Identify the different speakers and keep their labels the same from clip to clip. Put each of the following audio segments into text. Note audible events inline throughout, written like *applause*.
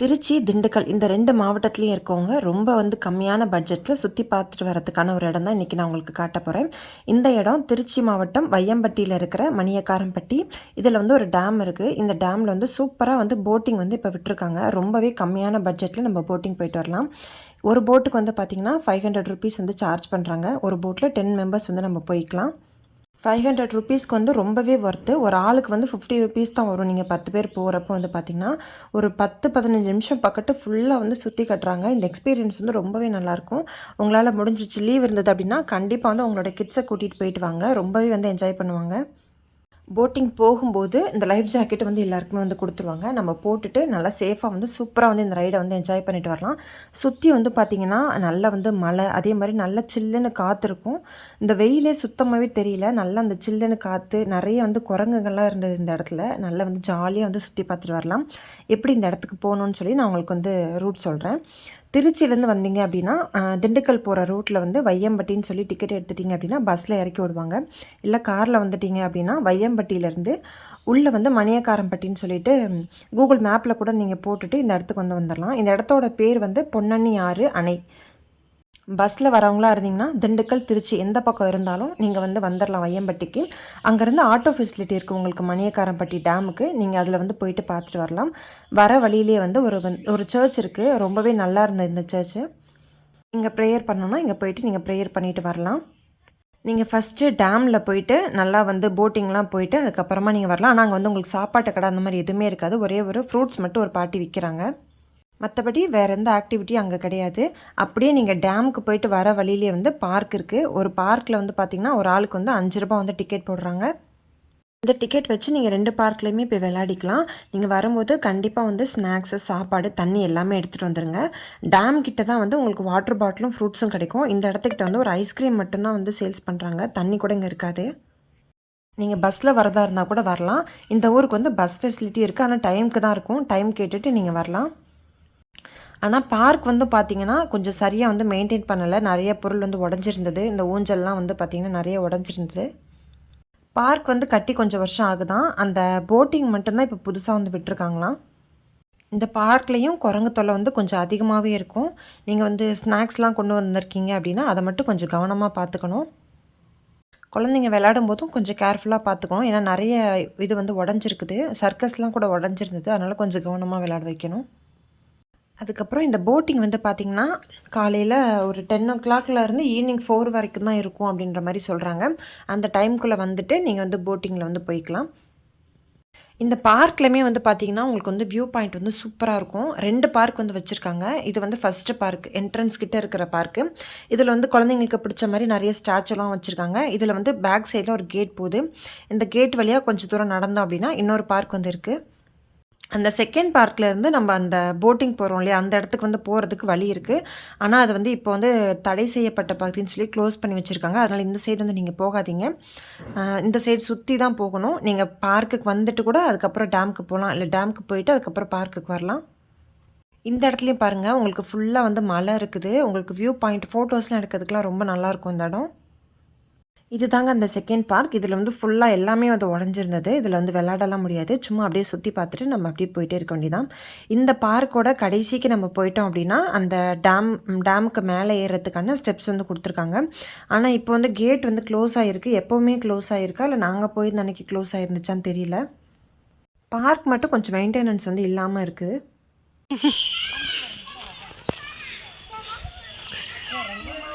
Speaker 1: திருச்சி திண்டுக்கல் இந்த ரெண்டு மாவட்டத்துலேயும் இருக்கவங்க ரொம்ப வந்து கம்மியான பட்ஜெட்டில் சுற்றி பார்த்துட்டு வரதுக்கான ஒரு இடம் தான் இன்றைக்கி நான் உங்களுக்கு காட்ட போகிறேன் இந்த இடம் திருச்சி மாவட்டம் வையம்பட்டியில் இருக்கிற மணியக்காரம்பட்டி. இதில் வந்து ஒரு டேம் இருக்குது இந்த டேமில் வந்து சூப்பராக வந்து போட்டிங் வந்து இப்போ விட்டுருக்காங்க. ரொம்பவே கம்மியான பட்ஜெட்டில் நம்ம போட்டிங் போயிட்டு வரலாம். ஒரு போட்டுக்கு வந்து பார்த்திங்கன்னா ஃபைவ் ஹண்ட்ரட் ருபீஸ் வந்து சார்ஜ் பண்ணுறாங்க ஒரு போட்டில் டென் மெம்பர்ஸ் வந்து நம்ம போய்க்கலாம். ஃபைவ் ஹண்ட்ரட் ருபீஸ்க்கு வந்து ரொம்பவே ஒர்த்து ஒரு ஆளுக்கு வந்து ஃபிஃப்டி ருபீஸ் தான் வரும். நீங்கள் பத்து பேர் போகிறப்போ வந்து பார்த்திங்கன்னா ஒரு பத்து பதினஞ்சு நிமிஷம் பக்கத்து ஃபுல்லாக வந்து சுற்றி கட்டுறாங்க. இந்த எக்ஸ்பீரியன்ஸ் வந்து ரொம்பவே நல்லாயிருக்கும் உங்களால் முடிஞ்சிச்சு லீவ் இருந்தது அப்படின்னா கண்டிப்பாக வந்து உங்களோட கிட்ஸை கூட்டிகிட்டு போயிட்டு வாங்க. ரொம்பவே வந்து என்ஜாய் பண்ணுவாங்க. போட்டிங் போகும்போது இந்த லைஃப் ஜாக்கெட் வந்து எல்லாருக்குமே வந்து கொடுத்துருவாங்க. நம்ம போட்டுட்டு நல்லா சேஃபாக வந்து சூப்பராக வந்து இந்த ரைடை வந்து என்ஜாய் பண்ணிட்டு வரலாம். சுற்றி வந்து பார்த்திங்கன்னா நல்லா வந்து மழை அதே மாதிரி நல்ல சில்லுன்னு காற்று இருக்கும். இந்த வெயிலே சுத்தமாகவே தெரியல. நல்லா அந்த சில்லுன்னு காற்று நிறைய வந்து குரங்குகள்லாம் இருந்தது இந்த இடத்துல. நல்லா வந்து ஜாலியாக வந்து சுற்றி பார்த்துட்டு வரலாம். எப்படி இந்த இடத்துக்கு போகணுன்னு சொல்லி நான் உங்களுக்கு வந்து ரூட் சொல்கிறேன் திருச்சியிலேருந்து வந்தீங்க அப்படின்னா திண்டுக்கல் போகிற ரூட்டில் வந்து வையம்பட்டின்னு சொல்லி டிக்கெட் எடுத்துட்டீங்க அப்படின்னா பஸ்ஸில் இறக்கி விடுவாங்க. இல்லை காரில் வந்துட்டீங்க அப்படின்னா வையம்பட்டியிலேருந்து உள்ளே வந்து மணியக்காரம்பட்டின்னு சொல்லிட்டு கூகுள் மேப்பில் கூட நீங்கள் போட்டுட்டு இந்த இடத்துக்கு வந்து வந்துடலாம் இந்த இடத்தோட பேர் வந்து பொன்னண்ணி ஆறு அணை. பஸ்ஸில் வரவங்களா இருந்தீங்கன்னா திண்டுக்கல் திருச்சி எந்த பக்கம் இருந்தாலும் நீங்கள் வந்து வந்துடலாம் வையம்பட்டிக்கு அங்கேருந்து ஆட்டோ ஃபெசிலிட்டி இருக்குது உங்களுக்கு மணியக்காரம்பட்டி டேமுக்கு. நீங்கள் அதில் வந்து போயிட்டு பார்த்துட்டு வரலாம். வர வழியிலே வந்து ஒரு வந் ஒரு சர்ச் இருக்குது ரொம்பவே நல்லா இருந்தது இந்த சர்ச்சு நீங்கள் ப்ரேயர் பண்ணணும்னா இங்கே போயிட்டு நீங்கள் ப்ரேயர் பண்ணிட்டு வரலாம். நீங்கள் ஃபஸ்ட்டு டேமில் போயிட்டு நல்லா வந்து போட்டிங்லாம் போயிட்டு அதுக்கப்புறமா நீங்கள் வரலாம். ஆனால் அங்கே வந்து உங்களுக்கு சாப்பாட்டு கடை அந்த மாதிரி எதுவுமே இருக்காது. ஒரே ஒரு ஃப்ரூட்ஸ் மட்டும் ஒரு பாட்டி விற்கிறாங்க மற்றபடி வேறு எந்த ஆக்டிவிட்டியும் அங்கே கிடையாது. அப்படியே நீங்கள் டேமுக்கு போயிட்டு வர வழியிலே வந்து பார்க் இருக்குது ஒரு பார்க்கில் வந்து பார்த்தீங்கன்னா ஒரு ஆளுக்கு வந்து அஞ்சு ரூபாய் வந்து டிக்கெட் போடுறாங்க. இந்த டிக்கெட் வச்சு நீங்கள் ரெண்டு பார்க்லேயுமே போய் விளையாடிக்கலாம். நீங்கள் வரும்போது கண்டிப்பாக வந்து ஸ்நாக்ஸு சாப்பாடு தண்ணி எல்லாமே எடுத்துகிட்டு வந்துடுங்க டேம் கிட்ட தான் வந்து உங்களுக்கு வாட்டர் பாட்டிலும் ஃப்ரூட்ஸும் கிடைக்கும். இந்த இடத்துக்கிட்ட வந்து ஒரு ஐஸ்கிரீம் மட்டும்தான் வந்து சேல்ஸ் பண்ணுறாங்க தண்ணி கூட இங்கே இருக்காது. நீங்கள் பஸ்ஸில் வரதா இருந்தால் கூட வரலாம். இந்த ஊருக்கு வந்து பஸ் ஃபெசிலிட்டி இருக்குது ஆனால் டைமுக்கு தான் இருக்கும். டைம் கேட்டுட்டு நீங்கள் வரலாம். ஆனால் பார்க் வந்து பார்த்தீங்கன்னா கொஞ்சம் சரியாக வந்து மெயின்டைன் பண்ணலை. நிறைய பொருள் வந்து உடஞ்சிருந்தது. இந்த ஊஞ்சல்லாம் வந்து பார்த்திங்கன்னா நிறைய உடஞ்சிருந்தது. பார்க் வந்து கட்டி கொஞ்சம் வருஷம் ஆகுதான். அந்த போட்டிங் மட்டும்தான் இப்போ புதுசாக வந்து விட்டுருக்காங்களாம். இந்த பார்க்லேயும் குரங்கு தொல்லை வந்து கொஞ்சம் அதிகமாகவே இருக்கும். நீங்கள் வந்து ஸ்நாக்ஸ்லாம் கொண்டு வந்திருக்கீங்க அப்படின்னா அதை மட்டும் கொஞ்சம் கவனமாக பார்த்துக்கணும் குழந்தைங்க விளையாடும் போதும் கொஞ்சம் கேர்ஃபுல்லாக பார்த்துக்கணும் ஏன்னா நிறைய இது வந்து உடஞ்சிருக்குது. சர்க்கஸ்லாம் கூட உடஞ்சிருந்தது. அதனால் கொஞ்சம் கவனமாக விளையாட வைக்கணும். அதுக்கப்புறம் இந்த போட்டிங் வந்து பார்த்திங்கன்னா காலையில் ஒரு டென் ஓ கிளாக்ல இருந்து ஈவினிங் ஃபோர் வரைக்கும் தான் இருக்கும் அப்படின்ற மாதிரி சொல்கிறாங்க அந்த டைம்குள்ளே வந்துட்டு நீங்கள் வந்து போட்டிங்கில் வந்து போய்க்கலாம். இந்த பார்க்லையுமே வந்து பார்த்தீங்கன்னா உங்களுக்கு வந்து வியூ பாயிண்ட் வந்து சூப்பராக இருக்கும். ரெண்டு பார்க் வந்து வச்சுருக்காங்க. இது வந்து ஃபஸ்ட்டு பார்க் என்ட்ரன்ஸ் கிட்டே இருக்கிற பார்க்கு இதில் வந்து குழந்தைங்களுக்கு பிடிச்ச மாதிரி நிறைய ஸ்டாச்சுலாம் வச்சுருக்காங்க. இதில் வந்து பேக் சைடில் ஒரு கேட் போகுது. இந்த கேட் வழியாக கொஞ்சம் தூரம் நடந்தோம் அப்படின்னா இன்னொரு பார்க் வந்து இருக்குது அந்த செகண்ட் பார்க்லேருந்து நம்ம அந்த போட்டிங் போகிறோம் இல்லையா? அந்த இடத்துக்கு வந்து போகிறதுக்கு வழி இருக்குது ஆனால் அது வந்து இப்போ வந்து தடை செய்யப்பட்ட பகுதின்னு சொல்லி க்ளோஸ் பண்ணி வச்சுருக்காங்க. அதனால் இந்த சைடு வந்து நீங்கள் போகாதீங்க. இந்த சைடு சுற்றி தான் போகணும். நீங்கள் பார்க்குக்கு வந்துட்டு கூட அதுக்கப்புறம் டேமுக்கு போகலாம் இல்லை டேமுக்கு போயிட்டு அதுக்கப்புறம் பார்க்குக்கு வரலாம். இந்த இடத்துலையும் பாருங்கள் உங்களுக்கு ஃபுல்லாக வந்து மலை இருக்குது. உங்களுக்கு வியூ பாயிண்ட் ஃபோட்டோஸ்லாம் எடுக்கிறதுக்குலாம் ரொம்ப நல்லாயிருக்கும் இந்த இடம். இது தாங்க அந்த செகண்ட் பார்க் இதில் வந்து ஃபுல்லாக எல்லாமே வந்து உடஞ்சிருந்தது. இதில் வந்து விளையாடலாம் முடியாது. சும்மா அப்படியே சுற்றி பார்த்துட்டு நம்ம அப்படியே போயிட்டே இருக்க வேண்டியதான் இந்த பார்க்கோட கடைசிக்கு நம்ம போயிட்டோம் அப்படின்னா அந்த டேம் டேமுக்கு மேலே ஏறுறதுக்கான ஸ்டெப்ஸ் வந்து கொடுத்துருக்காங்க. ஆனால் இப்போ வந்து கேட் வந்து க்ளோஸ் ஆகிருக்கு எப்போவுமே க்ளோஸ் ஆகிருக்கா இல்லை நாங்கள் போய் அன்னைக்கு க்ளோஸ் ஆகிருந்துச்சான்னு தெரியல. பார்க் மட்டும் கொஞ்சம் மெயின்டெனன்ஸ் வந்து இல்லாமல் இருக்குது *laughs*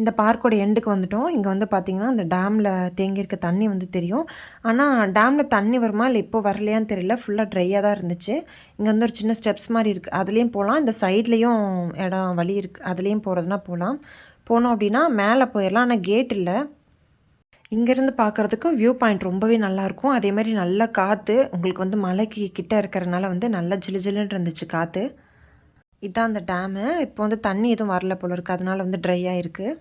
Speaker 1: இந்த பார்க்கோட எண்டுக்கு வந்துட்டோம். இங்கே வந்து பார்த்தீங்கன்னா இந்த டேமில் தேங்கியிருக்க தண்ணி வந்து தெரியும். ஆனால் டேமில் தண்ணி வருமா இல்லை இப்போ வரலையான்னு தெரியல. ஃபுல்லாக ட்ரையாக தான் இருந்துச்சு. இங்கே வந்து ஒரு சின்ன ஸ்டெப்ஸ் மாதிரி இருக்குது அதுலேயும் போகலாம் இந்த சைட்லேயும் இடம் வழி இருக்குது அதுலேயும் போகிறதுனா போகலாம் போனோம் அப்படின்னா மேலே போயிடலாம் ஆனால் கேட் இல்லை. இங்கேருந்து பார்க்குறதுக்கும் வியூ பாயிண்ட் ரொம்பவே நல்லாயிருக்கும். அதே மாதிரி நல்ல காற்று உங்களுக்கு வந்து மலைக்கு கிட்டே இருக்கிறனால வந்து நல்லா ஜிலு ஜிலுன்னு இருந்துச்சு காற்று இதான் அந்த டேமு இப்போ வந்து தண்ணி எதுவும் வரல போல இருக்குது அதனால வந்து ட்ரையாக இருக்குது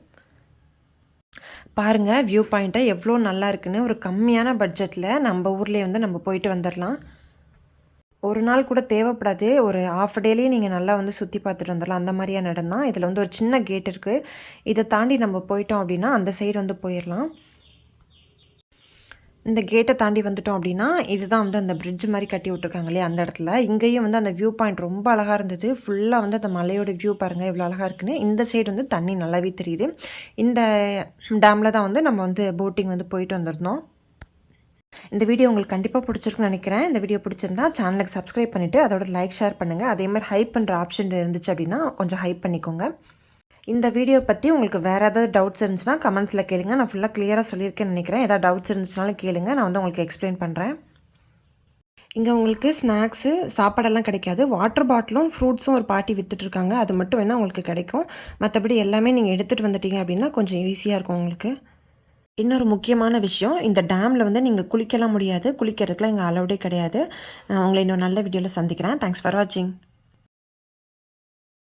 Speaker 1: பாருங்கள் வியூ பாயிண்ட்டை எவ்வளோ நல்லா இருக்குன்னு. ஒரு கம்மியான பட்ஜெட்டில் நம்ம ஊர்லேயே வந்து நம்ம போயிட்டு வந்துடலாம் ஒரு நாள் கூட தேவைப்படாது. ஒரு ஆஃப் டேலேயே நீங்கள் நல்லா வந்து சுற்றி பார்த்துட்டு வந்துடலாம் அந்த மாதிரியான இடம் தான். இதில் வந்து ஒரு சின்ன கேட் இருக்குது இதை தாண்டி நம்ம போயிட்டோம் அப்படின்னா அந்த சைடு வந்து போயிடலாம் இந்த கேட்டை தாண்டி வந்துட்டோம் அப்படின்னா இதுதான் வந்து அந்த பிரிட்ஜ் மாதிரி கட்டி விட்ருக்காங்க இல்லையா அந்த இடத்துல. இங்கேயும் வந்து அந்த வியூ பாயிண்ட் ரொம்ப அழகாக இருந்தது. ஃபுல்லாக வந்து அந்த மலையோட வியூ பாருங்கள் எவ்வளோ அழகாக இருக்குன்னு. இந்த சைடு வந்து தண்ணி நல்லாவே தெரியுது. இந்த டேமில் தான் வந்து நம்ம வந்து போட்டிங் வந்து போயிட்டு வந்திருந்தோம். இந்த வீடியோ உங்களுக்கு கண்டிப்பாக பிடிச்சிருக்குன்னு நினைக்கிறேன். இந்த வீடியோ பிடிச்சிருந்தா சேனலுக்கு சப்ஸ்கிரைப் பண்ணிவிட்டு அதோட லைக் ஷேர் பண்ணுங்கள் அதேமாதிரி ஹைப் பண்ணுற ஆப்ஷன் இருந்துச்சு அப்படின்னா கொஞ்சம் ஹைப் பண்ணிக்கோங்க. இந்த வீடியோ பற்றி உங்களுக்கு வேறு ஏதாவது டவுட்ஸ் இருந்துச்சுன்னா கமெண்ட்ஸில் கேளுங்க. நான் ஃபுல்லாக கிளியராக சொல்லியிருக்கேன்னு நினைக்கிறேன். ஏதாவது டவுட்ஸ் இருந்துச்சுனாலும் கேளுங்க. நான் வந்து உங்களுக்கு எக்ஸ்பிளைன் பண்ணுறேன் இங்கே உங்களுக்கு ஸ்நாக்ஸு சாப்பாடெல்லாம் கிடைக்காது. வாட்டர் பாட்டிலும் ஃப்ரூட்ஸும் ஒரு பாட்டி விற்றுட்ருக்காங்க அது மட்டும் வேணால் உங்களுக்கு கிடைக்கும். மற்றபடி எல்லாமே நீங்கள் எடுத்துகிட்டு வந்துட்டீங்க அப்படின்னா கொஞ்சம் ஈஸியாக இருக்கும் உங்களுக்கு. இன்னொரு முக்கியமான விஷயம் இந்த டேமில் வந்து நீங்கள் குளிக்கலாம் முடியாது. குளிக்கிறதுக்குலாம் இங்கே அலௌடே கிடையாது. உங்களை இன்னொரு நல்ல வீடியோவில் சந்திக்கிறேன். தேங்க்ஸ் ஃபார் வாட்சிங்